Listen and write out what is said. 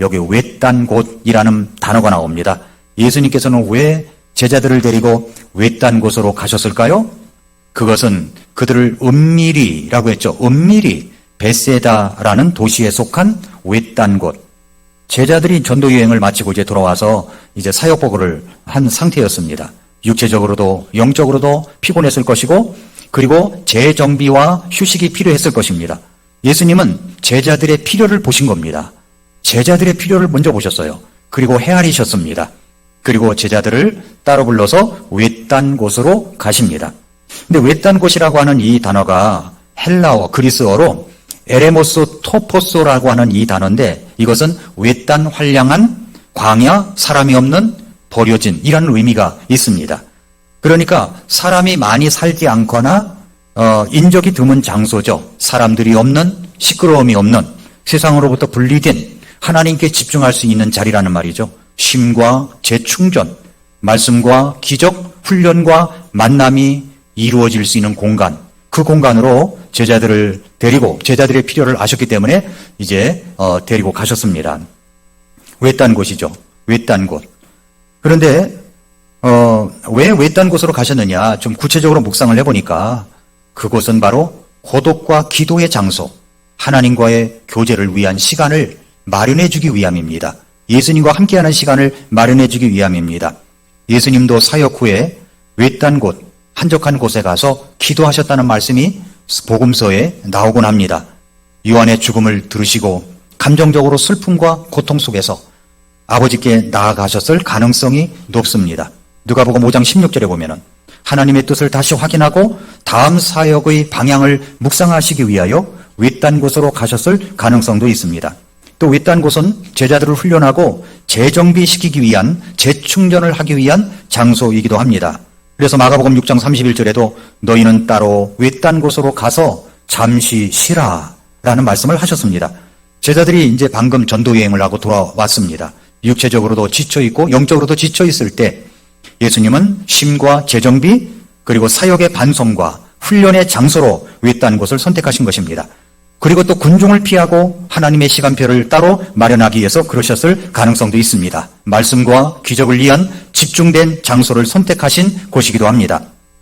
여기 외딴 곳이라는 단어가 나옵니다. 예수님께서는 왜 제자들을 데리고 외딴 곳으로 가셨을까요? 그것은 그들을 은밀히라고 했죠. 은밀히 베세다라는 도시에 속한 외딴 곳. 제자들이 전도 여행을 마치고 이제 돌아와서 이제 사역 보고를 한 상태였습니다. 육체적으로도 영적으로도 피곤했을 것이고 그리고 재정비와 휴식이 필요했을 것입니다. 예수님은 제자들의 필요를 보신 겁니다. 제자들의 필요를 먼저 보셨어요. 그리고 헤아리셨습니다. 그리고 제자들을 따로 불러서 외딴 곳으로 가십니다. 근데 외딴 곳이라고 하는 이 단어가 헬라어, 그리스어로 에레모스 토포소라고 하는 이 단어인데 이것은 외딴 환량한 광야, 사람이 없는 버려진 이라는 의미가 있습니다. 그러니까 사람이 많이 살지 않거나 어, 인적이 드문 장소죠. 사람들이 없는 시끄러움이 없는 세상으로부터 분리된 하나님께 집중할 수 있는 자리라는 말이죠. 쉼과 재충전, 말씀과 기적, 훈련과 만남이 이루어질 수 있는 공간, 그 공간으로 제자들을 데리고 제자들의 필요를 아셨기 때문에 이제 어, 데리고 가셨습니다. 외딴 곳이죠. 외딴 곳. 그런데 어, 왜 외딴 곳으로 가셨느냐 좀 구체적으로 묵상을 해보니까 그곳은 바로 고독과 기도의 장소, 하나님과의 교제를 위한 시간을 마련해 주기 위함입니다. 예수님과 함께하는 시간을 마련해 주기 위함입니다. 예수님도 사역 후에 외딴 곳, 한적한 곳에 가서 기도하셨다는 말씀이 복음서에 나오곤 합니다. 요한의 죽음을 들으시고 감정적으로 슬픔과 고통 속에서 아버지께 나아가셨을 가능성이 높습니다. 누가복음 5장 16절에 보면은 하나님의 뜻을 다시 확인하고 다음 사역의 방향을 묵상하시기 위하여 외딴 곳으로 가셨을 가능성도 있습니다. 또 외딴 곳은 제자들을 훈련하고 재정비시키기 위한 재충전을 하기 위한 장소이기도 합니다. 그래서 마가복음 6장 31절에도 너희는 따로 외딴 곳으로 가서 잠시 쉬라 라는 말씀을 하셨습니다. 제자들이 이제 방금 전도 여행을 하고 돌아왔습니다. 육체적으로도 지쳐 있고 영적으로도 지쳐 있을 때 예수님은 쉼과 재정비 그리고 사역의 반성과 훈련의 장소로 외딴 곳을 선택하신 것입니다. 그리고 또 군중을 피하고 하나님의 시간표를 따로 마련하기 위해서 그러셨을 가능성도 있습니다. 말씀과 기적을 위한 집중된 장소를 선택하신 곳이기도 합니다.